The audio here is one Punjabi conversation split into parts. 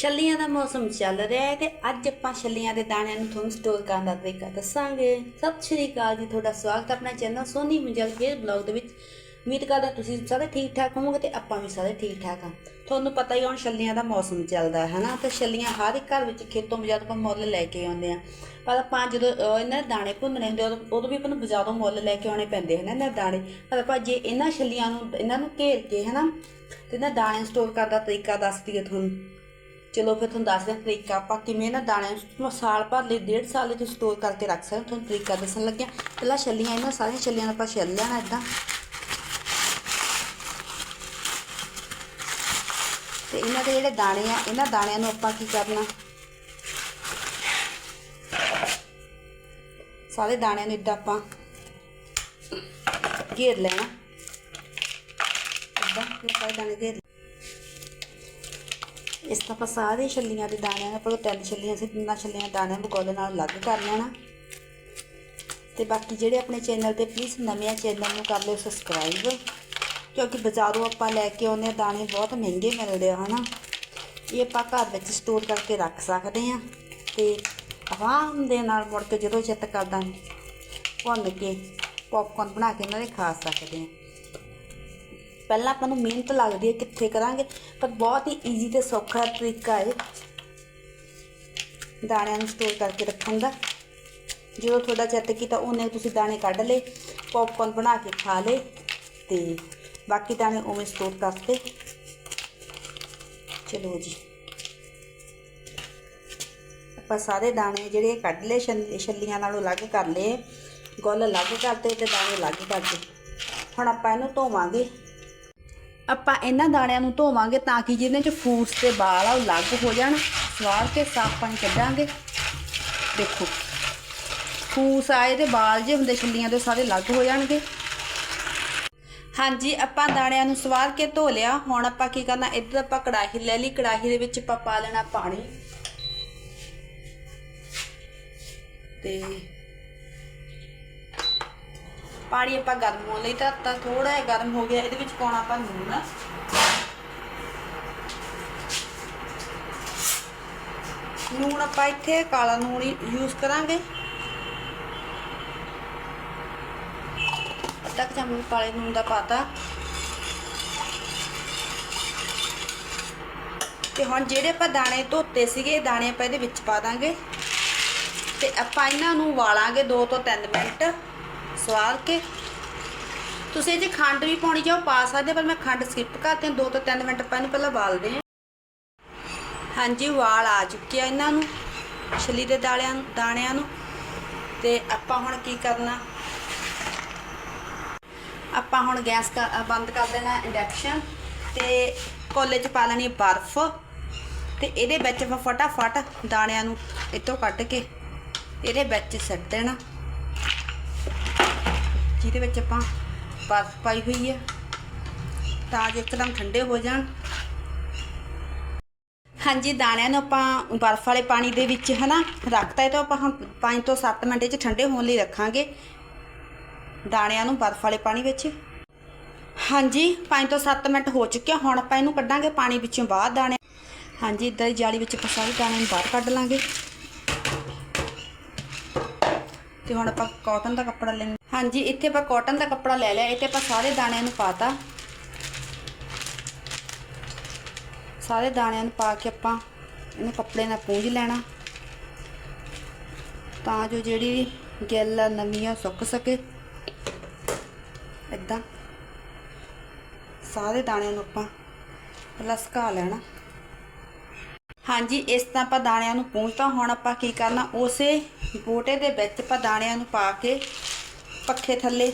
ਛੱਲੀਆਂ ਦਾ ਮੌਸਮ ਚੱਲ ਰਿਹਾ ਹੈ ਤੇ ਅੱਜ ਆਪਾਂ ਛੱਲੀਆਂ ਦੇ ਦਾਣਿਆਂ ਨੂੰ ਤੁਹਾਨੂੰ ਸਟੋਰ ਕਰਨ ਦਾ ਤਰੀਕਾ ਦੱਸਾਂਗੇ। ਸਤਿ ਸ਼੍ਰੀ ਅਕਾਲ ਜੀ, ਤੁਹਾਡਾ ਸਵਾਗਤ ਹੈ ਆਪਣਾ ਚੈਨਲ ਸੋਨੀ ਮੁੰਜਲ ਫੇਰ ਬਲੌਗ ਦੇ ਵਿੱਚ। ਉਮੀਦ ਕਰਦਾ ਤੁਸੀਂ ਸਾਰੇ ਠੀਕ ਠਾਕ ਹੋਵੋਗੇ ਤੇ ਆਪਾਂ ਵੀ ਸਾਰੇ ਠੀਕ ਠਾਕ ਹਾਂ। ਤੁਹਾਨੂੰ ਪਤਾ ਹੀ ਹੁਣ ਛੱਲੀਆਂ ਦਾ ਮੌਸਮ ਚੱਲਦਾ ਹੈ ਹਨਾ ਤੇ ਛੱਲੀਆਂ ਹਰ ਇੱਕ ਘਰ ਵਿੱਚ ਖੇਤੋਂ ਬਜਾਰ ਆਪਾਂ ਮੁੱਲ ਲੈ ਕੇ ਆਉਂਦੇ ਆ ਪਰ ਆਪਾਂ ਜਦੋਂ ਇਹਨਾਂ ਦੇ ਦਾਣੇ ਭੁੰਨਣੇ ਹੁੰਦੇ ਉਦੋਂ ਉਦੋਂ ਵੀ ਆਪਾਂ ਨੂੰ ਬਾਜ਼ਾਰੋਂ ਮੁੱਲ ਲੈ ਕੇ ਆਉਣੇ ਪੈਂਦੇ ਹਨ ਇਹਨਾਂ ਦਾਣੇ। ਪਰ ਆਪਾਂ ਜੇ ਇਹਨਾਂ ਛੱਲੀਆਂ ਨੂੰ, ਇਹਨਾਂ ਨੂੰ ਘੇਰ ਕੇ ਹਨਾ ਤੇ ਇਹਨਾਂ ਦਾਣੇ ਸਟੋਰ ਕਰਨ ਦਾ ਤਰੀਕਾ ਦੱਸ ਦਈਏ ਤੁਹਾਨੂੰ। ਚਲੋ ਫਿਰ ਤੁਹਾਨੂੰ ਦੱਸਦੇ ਹਾਂ ਤਰੀਕਾ ਆਪਾਂ ਕਿਵੇਂ ਨਾ ਦਾਣਿਆਂ ਨੂੰ ਸਾਲ ਭਰ ਲਈ ਡੇਢ ਸਾਲ ਲਈ ਤੁਸੀਂ ਸਟੋਰ ਕਰਕੇ ਰੱਖ ਸਕਦੇ ਹੋ ਤੁਹਾਨੂੰ ਤਰੀਕਾ ਦੱਸਣ ਲੱਗਿਆ ਪਹਿਲਾਂ ਛੱਲੀਆਂ ਇਹਨਾਂ ਸਾਰੀਆਂ ਛੱਲੀਆਂ ਨੂੰ ਆਪਾਂ ਛਿੱਲ ਲੈਣਾ ਇਦਾਂ ਤੇ ਇਹਨਾਂ ਦੇ ਜਿਹੜੇ ਦਾਣੇ ਆ ਇਹਨਾਂ ਦਾਣਿਆਂ ਨੂੰ ਆਪਾਂ ਕੀ ਕਰਨਾ ਸਾਰੇ ਦਾਣਿਆਂ ਨੂੰ ਇਦਾਂ ਆਪਾਂ ਘੇਰ ਲੈਣਾ ਇਦਾਂ ਸਾਰੇ ਦਾਣੇ ਘੇਰ ਇਸ ਤਰ੍ਹਾਂ ਆਪਾਂ ਸਾਰੇ ਛੱਲੀਆਂ ਦੇ ਦਾਣਿਆਂ ਨੂੰ ਆਪਾਂ ਤਿੰਨ ਛੱਲੀਆਂ ਸੀ, ਤਿੰਨਾਂ ਛੱਲੀਆਂ ਦੇ ਦਾਣਿਆਂ ਨੂੰ ਨਾਲ ਅਲੱਗ ਕਰ ਲੈਣਾ। ਤੇ ਬਾਕੀ ਜਿਹੜੇ ਆਪਣੇ ਚੈਨਲ ਤੇ ਪਲੀਜ਼ ਨਵੇਂ ਆ ਚੈਨਲ ਨੂੰ ਕਰ ਲਿਓ ਸਬਸਕ੍ਰਾਈਬ ਕਿਉਂਕਿ ਬਾਜ਼ਾਰੋਂ ਆਪਾਂ ਲੈ ਕੇ ਆਉਂਦੇ ਹਾਂ, ਦਾਣੇ ਬਹੁਤ ਮਹਿੰਗੇ ਮਿਲਦੇ ਆ, ਹਨਾ। ਇਹ ਆਪਾਂ ਘਰ ਵਿੱਚ ਸਟੋਰ ਕਰਕੇ ਰੱਖ ਸਕਦੇ ਆ ਤੇ ਆਰਾਮ ਦੇ ਨਾਲ ਮੁੜ ਕੇ ਜਦੋਂ ਚਿੱਤ ਕਰਦਾ, ਭੁੰਨ ਕੇ ਪੌਪਕਾਰਨ ਬਣਾ ਕੇ ਇਹਨਾਂ ਦੇ ਖਾ ਸਕਦੇ ਆ ਪਹਿਲਾਂ ਆਪਾਂ ਨੂੰ ਮਿਹਨਤ ਲੱਗਦੀ ਹੈ ਕਿੱਥੇ ਕਰਾਂਗੇ, ਪਰ ਬਹੁਤ ਹੀ ਈਜ਼ੀ ਤੇ ਸੌਖਾ ਤਰੀਕਾ ਹੈ ਦਾਣਿਆਂ ਨੂੰ ਸਟੋਰ ਕਰਕੇ ਰੱਖਣ ਦਾ ਜਦੋਂ ਤੁਹਾਡਾ ਚਿੱਤ ਕੀਤਾ, ਉਹਨੇ ਤੁਸੀਂ ਦਾਣੇ ਕੱਢ ਲਏ ਪੌਪਕਾਰਨ ਬਣਾ ਕੇ ਖਾ ਲਏ ਤੇ ਬਾਕੀ ਦਾਣੇ ਉਵੇਂ ਸਟੋਰ ਕਰਤੇ। ਚਲੋ ਜੀ। ਆਪਾਂ ਸਾਰੇ ਦਾਣੇ ਜਿਹੜੇ ਕੱਢ ਲਏ ਛੱਲ- ਛੱਲੀਆਂ ਨਾਲੋਂ ਅਲੱਗ ਕਰ ਲਏ, ਗੁੱਲ ਅਲੱਗ ਕਰਤੇ ਤੇ ਦਾਣੇ ਅਲੱਗ ਕਰਤੇ ਹੁਣ ਆਪਾਂ ਇਹਨੂੰ ਧੋਵਾਂਗੇ। ਆਪਾਂ ਇਹਨਾਂ ਦਾਣਿਆਂ ਨੂੰ ਧੋਵਾਂਗੇ ਤਾਂ ਕਿ ਜਿਹਦੇ ਚ ਫੂਸ ਤੇ ਵਾਲ ਆ ਉਹ ਅਲੱਗ ਹੋ ਜਾਣ। ਸਵਾਰ ਕੇ ਸਾਫ਼ ਪਾਣੀ ਕੱਢਾਂਗੇ। ਦੇਖੋ ਫੂਸ ਆਏ ਤੇ ਵਾਲ ਜੇ ਹੁੰਦੇ ਛੱਲੀਆਂ ਦੇ ਸਾਰੇ ਅਲੱਗ ਹੋ ਜਾਣਗੇ। ਹਾਂਜੀ, ਆਪਾਂ ਦਾਣਿਆਂ ਨੂੰ ਸਵਾਰ ਕੇ ਧੋ ਲਿਆ। ਹੁਣ ਆਪਾਂ ਕੀ ਕਰਨਾ, ਇੱਧਰ ਆਪਾਂ ਕੜਾਹੀ ਲੈ ਲਈ। ਕੜਾਹੀ ਦੇ ਵਿੱਚ ਆਪਾਂ ਪਾ ਲੈਣਾ ਪਾਣੀ। ਤੇ ਪਾਣੀ ਆਪਾਂ ਗਰਮ ਹੋਣ ਲਈ ਤਾਂ ਤਾਂ ਥੋੜਾ ਜਿਹਾ ਗਰਮ ਹੋ ਗਿਆ, ਇਹਦੇ ਵਿੱਚ ਪਾਉਣਾ ਆਪਾਂ ਲੂਣ। ਲੂਣ ਆਪਾਂ ਇੱਥੇ ਕਾਲਾ ਲੂਣ ਯੂਜ਼ ਕਰਾਂਗੇ। ਅੱਧਾ ਕੁ ਚਮਚ ਕਾਲੇ ਲੂਣ ਦਾ ਪਾਤਾ। ਤੇ ਹੁਣ ਜਿਹੜੇ ਆਪਾਂ ਦਾਣੇ ਧੋਤੇ ਸੀਗੇ ਦਾਣੇ ਆਪਾਂ ਇਹਦੇ ਵਿੱਚ ਪਾ ਦਾਂਗੇ। ਤੇ ਆਪਾਂ ਇਹਨਾਂ ਨੂੰ ਵਾਲਾਂਗੇ 2 ਤੋਂ 3 ਮਿੰਟ। ਸਵਾਲ ਕੇ। ਤੁਸੀਂ ਜੇ ਖੰਡ ਵੀ ਪਾਉਣੀ ਚਾਹੋ, ਪਾ ਸਕਦੇ ਪਰ ਮੈਂ ਖੰਡ ਸਕਿਪ ਕਰਤੀ 2 ਤੋਂ 3 ਮਿੰਟ ਆਪਾਂ ਇਹਨੂੰ ਪਹਿਲਾਂ ਬਾਲਦੇ ਹਾਂ। ਹਾਂਜੀ ਵਾਲ ਆ ਚੁੱਕੇ ਆ ਇਹਨਾਂ ਨੂੰ, ਛਲੀ ਦੇ ਦਾਲਿਆਂ ਦਾਣਿਆਂ ਨੂੰ। ਤੇ ਆਪਾਂ ਹੁਣ ਕੀ ਕਰਨਾ? ਆਪਾਂ ਹੁਣ ਗੈਸ ਬੰਦ ਕਰ ਦੇਣਾ ਇੰਡਕਸ਼ਨ ਤੇ ਕੋਲੇ 'ਚ ਪਾ ਲੈਣੀ ਬਰਫ਼। ਤੇ ਇਹਦੇ ਵਿੱਚ ਫਟਾਫਟ ਦਾਣਿਆਂ ਨੂੰ ਇੱਥੋਂ ਕੱਢ ਕੇ ਇਹਦੇ ਵਿੱਚ ਸਿੱਟ ਦੇਣਾ। ਜਿਹਦੇ ਵਿੱਚ ਆਪਾਂ ਬਰਫ਼ ਪਾਈ ਹੋਈ ਹੈ ਤਾਂ ਜੋ ਇੱਕਦਮ ਠੰਡੇ ਹੋ ਜਾਣ। ਹਾਂਜੀ, ਦਾਣਿਆਂ ਨੂੰ ਆਪਾਂ ਬਰਫ਼ ਵਾਲੇ ਪਾਣੀ ਦੇ ਵਿੱਚ ਹਨਾ ਰੱਖਤਾ ਇਹ ਤਾਂ ਆਪਾਂ ਹੁਣ 5 ਤੋਂ 7 ਮਿੰਟ ਵਿੱਚ ਠੰਡੇ ਹੋਣ ਲਈ ਰੱਖਾਂਗੇ। ਦਾਣਿਆਂ ਨੂੰ ਬਰਫ਼ ਵਾਲੇ ਪਾਣੀ ਵਿੱਚ। ਹਾਂਜੀ 5 ਤੋਂ 7 ਮਿੰਟ ਹੋ ਚੁੱਕਿਆ ਹੁਣ ਆਪਾਂ ਇਹਨੂੰ ਕੱਢਾਂਗੇ ਪਾਣੀ ਵਿੱਚੋਂ ਬਾਹਰ ਦਾਣੇ ਹਾਂਜੀ ਇਦਾਂ ਦੀ ਜਾਲੀ ਵਿੱਚ ਆਪਾਂ ਸਾਰੇ ਦਾਣਿਆਂ ਨੂੰ ਬਾਹਰ ਕੱਢ ਲਾਂਗੇ। ਤੇ ਹੁਣ ਆਪਾਂ ਕਾਟਨ ਦਾ ਕੱਪੜਾ ਲੈਣਾ ਹਾਂਜੀ ਇੱਥੇ ਆਪਾਂ ਕਾਟਨ ਦਾ ਕੱਪੜਾ ਲੈ ਲਿਆ। ਇੱਥੇ ਆਪਾਂ ਸਾਰੇ ਦਾਣਿਆਂ ਨੂੰ ਪਾਤਾ। ਸਾਰੇ ਦਾਣਿਆਂ ਨੂੰ ਪਾ ਕੇ ਆਪਾਂ ਇਹਨੂੰ ਕੱਪੜੇ ਨਾਲ ਪੂੰਝ ਲੈਣਾ। ਤਾਂ ਜੋ ਜਿਹੜੀ ਗਿੱਲ ਆ, ਨਮੀ ਆ ਸੁੱਕ ਸਕੇ। ਇਦਾਂ ਸਾਰੇ ਦਾਣਿਆਂ ਨੂੰ ਆਪਾਂ ਪਹਿਲਾਂ ਸੁਕਾ ਲੈਣਾ। ਹਾਂਜੀ, ਇਸ ਤਰ੍ਹਾਂ ਆਪਾਂ ਦਾਣਿਆਂ ਨੂੰ ਪੂੰਝਤਾ ਹੁਣ ਆਪਾਂ ਕੀ ਕਰਨਾ, ਉਸੇ ਬੋਟੇ ਦੇ ਵਿੱਚ ਆਪਾਂ ਦਾਣਿਆਂ ਨੂੰ ਪਾ ਕੇ ਪੱਖੇ ਥੱਲੇ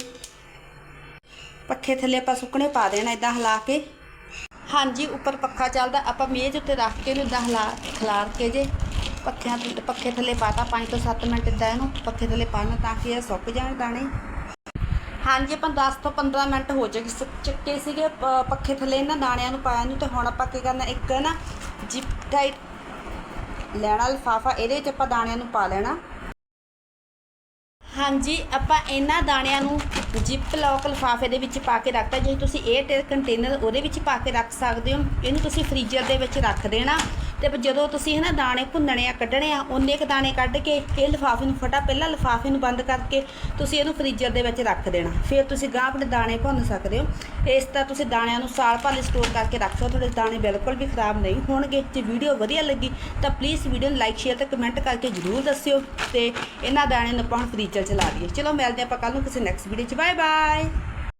ਪੱਖੇ ਥੱਲੇ ਆਪਾਂ ਸੁੱਕਣੇ ਪਾ ਦੇਣਾ ਇਦਾਂ ਹਿਲਾ ਕੇ। ਹਾਂਜੀ, ਉੱਪਰ ਪੱਖਾ ਚੱਲਦਾ, ਆਪਾਂ ਮੇਜ਼ ਉੱਤੇ ਰੱਖ ਕੇ ਇਹਨੂੰ ਇਦਾਂ ਹਿਲਾ, ਖਿਲਾਰ ਕੇ ਜੇ ਪੱਖਿਆਂ ਪੱਖੇ ਥੱਲੇ ਪਾਤਾ 5 ਤੋਂ 7 ਮਿੰਟ ਇਦਾਂ ਇਹਨੂੰ ਪੱਖੇ ਥੱਲੇ ਪਾਣਾ ਤਾਂ ਕਿ ਇਹ ਸੁੱਕ ਜਾਣ ਦਾਣੇ। ਹਾਂਜੀ, ਆਪਾਂ 10 ਤੋਂ 15 ਮਿੰਟ ਹੋ ਜਾਏ ਚੱਕੇ ਸੀਗੇ ਪੱਖੇ ਥੱਲੇ ਇਹਨਾਂ ਦਾਣਿਆਂ ਨੂੰ ਪਾਇਆ ਨੂੰ ਤੇ ਹੁਣ ਆਪਾਂ ਕੀ ਕਰਨਾ, ਇੱਕ ਨਾ ਜਿਪ ਟਾਈਟ ਲੈਣਾ ਲਿਫਾਫਾ, ਇਹਦੇ ਵਿੱਚ ਆਪਾਂ ਦਾਣਿਆਂ ਨੂੰ ਪਾ ਲੈਣਾ। ਹਾਂਜੀ, ਆਪਾਂ ਇਹਨਾਂ ਦਾਣਿਆਂ ਨੂੰ ਜਿਪ ਲੌਕ ਲਿਫਾਫੇ ਦੇ ਵਿੱਚ ਪਾ ਕੇ ਰੱਖਤਾ। ਜੇ ਤੁਸੀਂ 에ਅਰ ਕੰਟੇਨਰ ਉਹਦੇ ਵਿੱਚ ਪਾ ਕੇ ਰੱਖ ਸਕਦੇ ਹੋ, ਇਹਨੂੰ ਤੁਸੀਂ ਫ੍ਰੀਜ਼ਰ ਦੇ ਵਿੱਚ ਰੱਖ ਦੇਣਾ। ਤੇ ਜਦੋਂ ਤੁਸੀਂ ਹਨਾ ਦਾਣੇ ਭੁੰਨਣੇ ਆ, ਕੱਢਣੇ ਆ ਉਹਨੇ ਕ ਦਾਣੇ ਕੱਢ ਕੇ ਇਹ ਲਿਫਾਫੇ ਨੂੰ ਫਟਾ ਪਹਿਲਾਂ ਲਿਫਾਫੇ ਨੂੰ ਬੰਦ ਕਰਕੇ ਤੁਸੀਂ ਇਹਨੂੰ ਫ੍ਰੀਜ਼ਰ ਦੇ ਵਿੱਚ ਰੱਖ ਦੇਣਾ। ਫਿਰ ਤੁਸੀਂ ਗਾਂ ਆਪਣੇ ਦਾਣੇ ਭੁੰਨ ਸਕਦੇ ਹੋ। ਇਸ ਤਰ੍ਹਾਂ ਤੁਸੀਂ ਦਾਣਿਆਂ ਨੂੰ ਸਾਲ ਭਰ ਲਈ ਸਟੋਰ ਕਰਕੇ ਰੱਖ ਸਕਦੇ ਤੁਹਾਡੇ ਦਾਣੇ ਬਿਲਕੁਲ ਵੀ ਖਰਾਬ ਨਹੀਂ ਹੋਣਗੇ। ਜੇ ਵੀਡੀਓ ਵਧੀਆ ਲੱਗੀ ਤਾਂ ਪਲੀਜ਼ ਵੀਡੀਓ ਨੂੰ ਲਾਈਕ ਸ਼ੇਅਰ ਤੇ ਕਮੈਂਟ ਕਰਕੇ ਜਰੂਰ ਦੱਸਿਓ ਤੇ ਇਹਨਾਂ ਦਾਣਿਆਂ ਨੂੰ ਆਪਾਂ ਹੁਣ ਫ੍ਰੀਜ਼ਰ ਚ ਲਾ ਦਈਏ। ਚਲੋ ਮਿਲਦੇ ਆਪਾਂ ਕੱਲ ਨੂੰ ਕਿਸੇ ਨੈਕਸਟ ਵੀਡੀਓ ਚ। Bye bye